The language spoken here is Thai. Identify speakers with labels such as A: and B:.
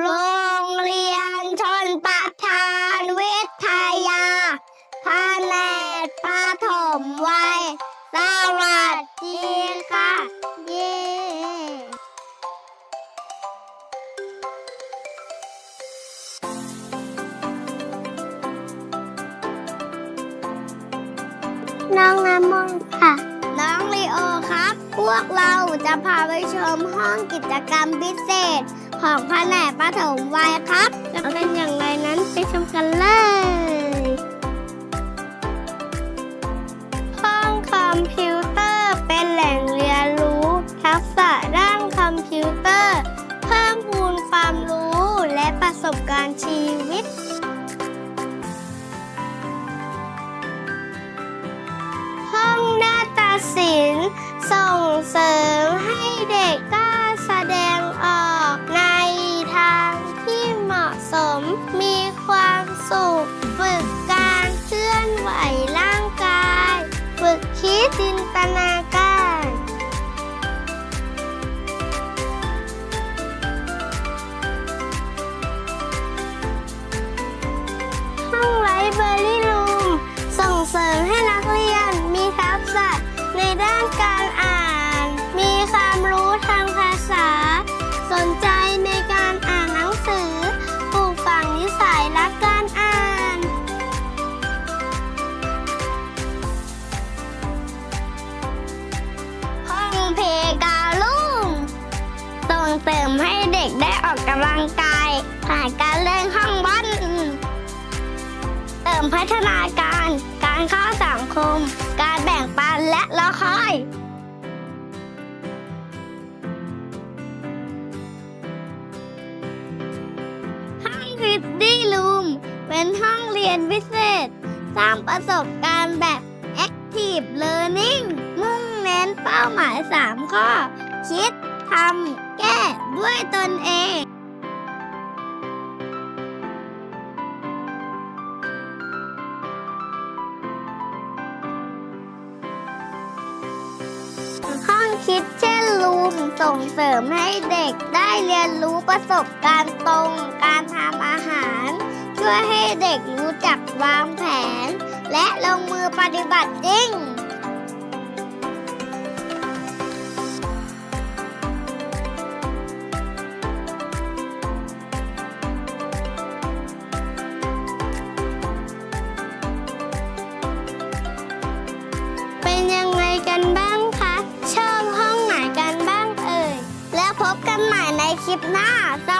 A: โรงเรียนชนประทานวิทยาแผนกประถมวัย สวัสดีค่ะ เย้น้องน้ำมนค่ะ น้องลีโอครับ พวกเราจะพาไปชมห้องกิจกรรมพิเศษ ของแผนกประถมวัยครับ จะเป็นอย่างไรนั้นไปชมกันเลย ห้องคอมพิวเตอร์เป็นแหล่งเรียนรู้ ทักษะด้านคอมพิวเตอร์ เพิ่มพูนความรู้และประสบการณ์ชีวิตห้องนาฏศิลป์ส่งเสริมให้เด็กก ออกกำลังกาย ผ่านการเล่นห้องบอลเสริมพัฒนาการ การเข้าสังคม การแบ่งปันและละคอยห้องคิดดี้รูมเป็นห้องเรียนพิเศษ สร้างประสบการณ์แบบ Active Learning มุ่งเน้นเป้าหมาย 3 ข้อ คิดทำ ด้วยตนเองห้องคิดเช่นรูมส่งเสริมให้เด็กได้เรียนรู้ประสบการณ์ตรงการทำอาหาร ช่วยให้เด็กรู้จักวางแผน และลงมือปฏิบัติจริง คะ